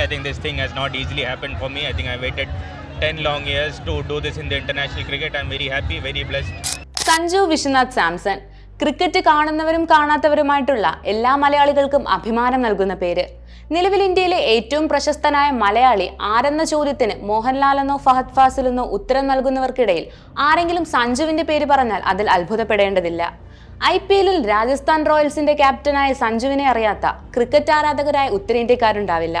I think this thing has not easily happened for me. I think I waited 10 long years to do this in the international cricket. I'm very happy, very blessed. Sanju Viswanath Samson cricket കാണുന്നവരും കാണാത്തവരുമായിട്ടുള്ള എല്ലാ മലയാളികൾക്കും അഭിമാനം നൽകുന്ന പേര് നിലവിൽ ഇന്ത്യയിലെ ഏറ്റവും പ്രശസ്തനായ മലയാളി ആരെന്ന ചോദ്യത്തിന് മോഹൻലാലെന്നോ ഫഹദ് ഫാസിലെന്നോ ഉത്തരം നൽകുന്നവർക്കിടയിൽ ആരെങ്കിലും സഞ്ജുവിന്റെ പേര് പറഞ്ഞാൽ അതിൽ അത്ഭുതപ്പെടേണ്ടതില്ല ഐ പി എല്ലിൽ രാജസ്ഥാൻ റോയൽസിന്റെ ക്യാപ്റ്റനായ സഞ്ജുവിനെ അറിയാത്ത ക്രിക്കറ്റ് ആരാധകരായ ഉത്തരേന്ത്യക്കാരുണ്ടാവില്ല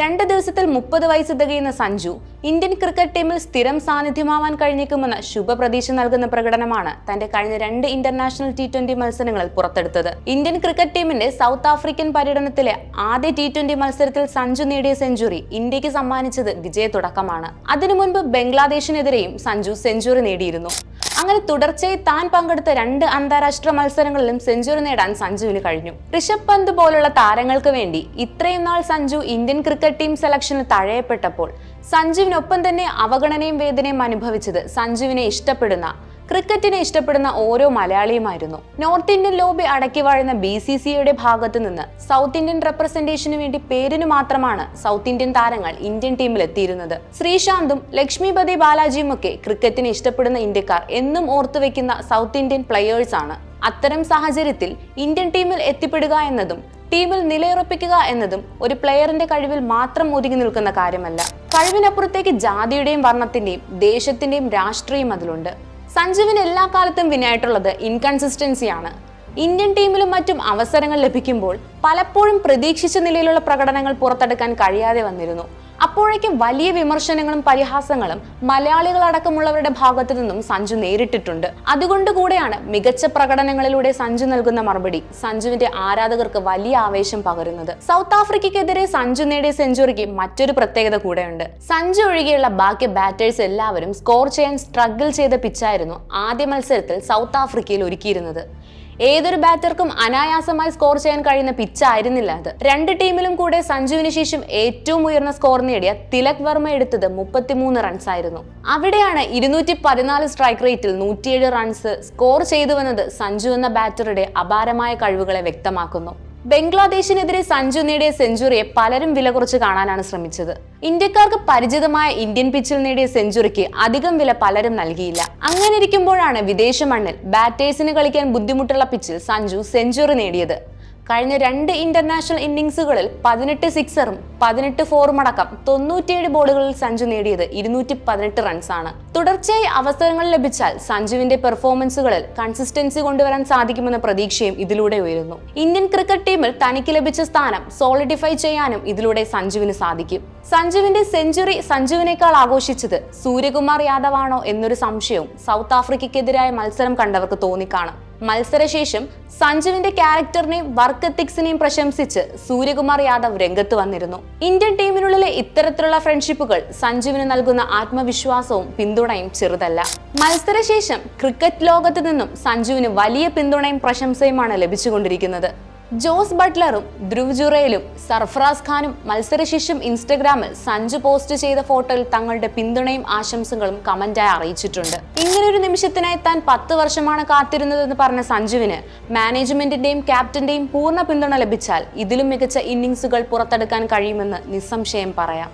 രണ്ട് ദിവസത്തിൽ മുപ്പത് വയസ്സ് തികയുന്ന സഞ്ജു ഇന്ത്യൻ ക്രിക്കറ്റ് ടീമിൽ സ്ഥിരം സാന്നിധ്യമാവാൻ കഴിഞ്ഞേക്കുമെന്ന ശുഭപ്രതീക്ഷ നൽകുന്ന പ്രകടനമാണ് തന്റെ കഴിഞ്ഞ രണ്ട് ഇന്റർനാഷണൽ ടി ട്വന്റി മത്സരങ്ങളിൽ പുറത്തെടുത്തത്. ഇന്ത്യൻ ക്രിക്കറ്റ് ടീമിന്റെ സൗത്ത് ആഫ്രിക്കൻ പര്യടനത്തിലെ ആദ്യ ടി ട്വന്റി മത്സരത്തിൽ സഞ്ജു നേടിയ സെഞ്ചുറി ഇന്ത്യയ്ക്ക് സമ്മാനിച്ചത് വിജയ തുടക്കമാണ് അതിനു മുൻപ് ബംഗ്ലാദേശിനെതിരെയും സഞ്ജു സെഞ്ചുറി നേടിയിരുന്നു. അങ്ങനെ തുടർച്ചയായി താൻ പങ്കെടുത്ത രണ്ട് അന്താരാഷ്ട്ര മത്സരങ്ങളിലും സെഞ്ചുറി നേടാൻ സഞ്ജുവിന് കഴിഞ്ഞു. ഋഷഭ് പന്ത് പോലുള്ള താരങ്ങൾക്ക് വേണ്ടി ഇത്രയും നാൾ സഞ്ജു ഇന്ത്യൻ ക്രിക്കറ്റ് ടീം സെലക്ഷനിൽ തഴയപ്പെട്ടപ്പോൾ സഞ്ജുവിനൊപ്പം തന്നെ അവഗണനയും വേദനയും അനുഭവിച്ചത് സഞ്ജുവിനെ ഇഷ്ടപ്പെടുന്ന ക്രിക്കറ്റിനെ ഇഷ്ടപ്പെടുന്ന ഓരോ മലയാളിയുമായിരുന്നു. നോർത്ത് ഇന്ത്യൻ ലോബി അടക്കി വാഴുന്ന ബി സി സിയുടെ ഭാഗത്തു നിന്ന് സൗത്ത് ഇന്ത്യൻ റെപ്രസെന്റേഷന് വേണ്ടി പേരിന് മാത്രമാണ് സൗത്ത് ഇന്ത്യൻ താരങ്ങൾ ഇന്ത്യൻ ടീമിൽ എത്തിയിരുന്നത്. ശ്രീശാന്തും ലക്ഷ്മിപതി ബാലാജിയും ഒക്കെ ക്രിക്കറ്റിനെ ഇഷ്ടപ്പെടുന്ന ഇന്ത്യക്കാർ എന്നും ഓർത്തുവെക്കുന്ന സൗത്ത് ഇന്ത്യൻ പ്ലെയേഴ്സ് ആണ്. അത്തരം സാഹചര്യത്തിൽ ഇന്ത്യൻ ടീമിൽ എത്തിപ്പെടുക എന്നതും ടീമിൽ നിലയുറപ്പിക്കുക എന്നതും ഒരു പ്ലെയറിന്റെ കഴിവിൽ മാത്രം ഒതുങ്ങി നിൽക്കുന്ന കാര്യമല്ല. കഴിവിനപ്പുറത്തേക്ക് ജാതിയുടെയും വർണത്തിന്റെയും ദേശത്തിന്റെയും രാഷ്ട്രീയം അതിലുണ്ട്. സഞ്ജുവിന് എല്ലാ കാലത്തും വിനായിട്ടുള്ളത് ഇൻകൺസിസ്റ്റൻസിയാണ് ഇന്ത്യൻ ടീമിലും മറ്റും അവസരങ്ങൾ ലഭിക്കുമ്പോൾ പലപ്പോഴും പ്രതീക്ഷിച്ച നിലയിലുള്ള പ്രകടനങ്ങൾ പുറത്തെടുക്കാൻ കഴിയാതെ വന്നിരുന്നു. അപ്പോഴേക്കും വലിയ വിമർശനങ്ങളും പരിഹാസങ്ങളും മലയാളികളടക്കമുള്ളവരുടെ ഭാഗത്തു നിന്നും സഞ്ജു നേരിട്ടിട്ടുണ്ട്. അതുകൊണ്ട് കൂടെയാണ് മികച്ച പ്രകടനങ്ങളിലൂടെ സഞ്ജു നൽകുന്ന മറുപടി സഞ്ജുവിന്റെ ആരാധകർക്ക് വലിയ ആവേശം പകരുന്നത്. സൗത്ത് ആഫ്രിക്കയ്ക്കെതിരെ സഞ്ജു നേടിയ സെഞ്ചുറിക്ക് മറ്റൊരു പ്രത്യേകത കൂടെയുണ്ട്. സഞ്ജു ഒഴികെയുള്ള ബാക്കി ബാറ്റേഴ്സ് എല്ലാവരും സ്കോർ ചെയ്യാൻ സ്ട്രഗിൾ ചെയ്ത പിച്ചായിരുന്നു ആദ്യ മത്സരത്തിൽ സൗത്ത് ആഫ്രിക്കയിൽ ഒരുക്കിയിരുന്നത്. ഏതൊരു ബാറ്റർക്കും അനായാസമായി സ്കോർ ചെയ്യാൻ കഴിയുന്ന പിച്ചായിരുന്നില്ല അത്. രണ്ട് ടീമിലും കൂടെ സഞ്ജുവിന് ശേഷം ഏറ്റവും ഉയർന്ന സ്കോർ നേടിയ തിലക് വർമ്മ എടുത്തത് മുപ്പത്തിമൂന്ന് റൺസ് ആയിരുന്നു. അവിടെയാണ് ഇരുന്നൂറ്റി പതിനാല് സ്ട്രൈക്ക് റേറ്റിൽ നൂറ്റിയേഴ് റൺസ് സ്കോർ ചെയ്തുവെന്നത് സഞ്ജു എന്ന ബാറ്ററുടെ അപാരമായ കഴിവുകളെ വ്യക്തമാക്കുന്നു. ബംഗ്ലാദേശിനെതിരെ സഞ്ജു നേടിയ സെഞ്ചുറിയെ പലരും വില കുറച്ച് കാണാനാണ് ശ്രമിച്ചത്. ഇന്ത്യക്കാർക്ക് പരിചിതമായ ഇന്ത്യൻ പിച്ചിൽ നേടിയ സെഞ്ചുറിക്ക് അധികം വില പലരും നൽകിയില്ല. അങ്ങനെ ഇരിക്കുമ്പോഴാണ് വിദേശ മണ്ണിൽ ബാറ്റേഴ്സിന് കളിക്കാൻ ബുദ്ധിമുട്ടുള്ള പിച്ചിൽ സഞ്ജു സെഞ്ചുറി നേടിയത്. കഴിഞ്ഞ രണ്ട് ഇന്റർനാഷണൽ ഇന്നിംഗ്സുകളിൽ പതിനെട്ട് സിക്സറും പതിനെട്ട് ഫോറും അടക്കം തൊണ്ണൂറ്റിയേഴ് ബോളുകളിൽ സഞ്ജു നേടിയത് ഇരുന്നൂറ്റി പതിനെട്ട് റൺസാണ് തുടർച്ചയായി അവസരങ്ങൾ ലഭിച്ചാൽ സഞ്ജുവിന്റെ പെർഫോമൻസുകളിൽ കൺസിസ്റ്റൻസി കൊണ്ടുവരാൻ സാധിക്കുമെന്ന പ്രതീക്ഷയും ഇതിലൂടെ ഉയരുന്നു. ഇന്ത്യൻ ക്രിക്കറ്റ് ടീമിൽ തനിക്ക് ലഭിച്ച സ്ഥാനം സോളിഡിഫൈ ചെയ്യാനും ഇതിലൂടെ സഞ്ജുവിന് സാധിക്കും. സഞ്ജുവിന്റെ സെഞ്ചുറി സഞ്ജുവിനേക്കാൾ ആഘോഷിച്ചത് സൂര്യകുമാർ യാദവ് ആണോ എന്നൊരു സംശയവും സൗത്ത് ആഫ്രിക്കയ്ക്കെതിരായ മത്സരം കണ്ടവർക്ക് തോന്നിക്കാണും. മത്സരശേഷം സഞ്ജുവിന്റെ ക്യാരക്ടറിനെയും വർക്ക് എത്തിക്സിനെയും പ്രശംസിച്ച് സൂര്യകുമാർ യാദവ് രംഗത്ത് വന്നിരുന്നു. ഇന്ത്യൻ ടീമിനുള്ളിലെ ഇത്തരത്തിലുള്ള ഫ്രണ്ട്ഷിപ്പുകൾ സഞ്ജുവിന് നൽകുന്ന ആത്മവിശ്വാസവും പിന്തുണയും ചെറുതല്ല. മത്സരശേഷം ക്രിക്കറ്റ് ലോകത്ത് നിന്നും സഞ്ജുവിന് വലിയ പിന്തുണയും പ്രശംസയുമാണ് ലഭിച്ചുകൊണ്ടിരിക്കുന്നത്. ജോസ് ബട്ട്ലറും ധ്രുവ് ജുറയിലും സർഫറാസ് ഖാനും മത്സരശിഷ്യം ഇൻസ്റ്റഗ്രാമിൽ സഞ്ജു പോസ്റ്റ് ചെയ്ത ഫോട്ടോയിൽ തങ്ങളുടെ പിന്തുണയും ആശംസകളും കമന്റായി അറിയിച്ചിട്ടുണ്ട്. ഇങ്ങനൊരു നിമിഷത്തിനായി താൻ പത്ത് വർഷമാണ് കാത്തിരുന്നതെന്ന് പറഞ്ഞ സഞ്ജുവിന് മാനേജ്മെന്റിന്റെയും ക്യാപ്റ്റന്റെയും പൂർണ പിന്തുണ ലഭിച്ചാൽ ഇതിലും മികച്ച ഇന്നിങ്സുകൾ പുറത്തെടുക്കാൻ കഴിയുമെന്ന് നിസ്സംശയം പറയാം.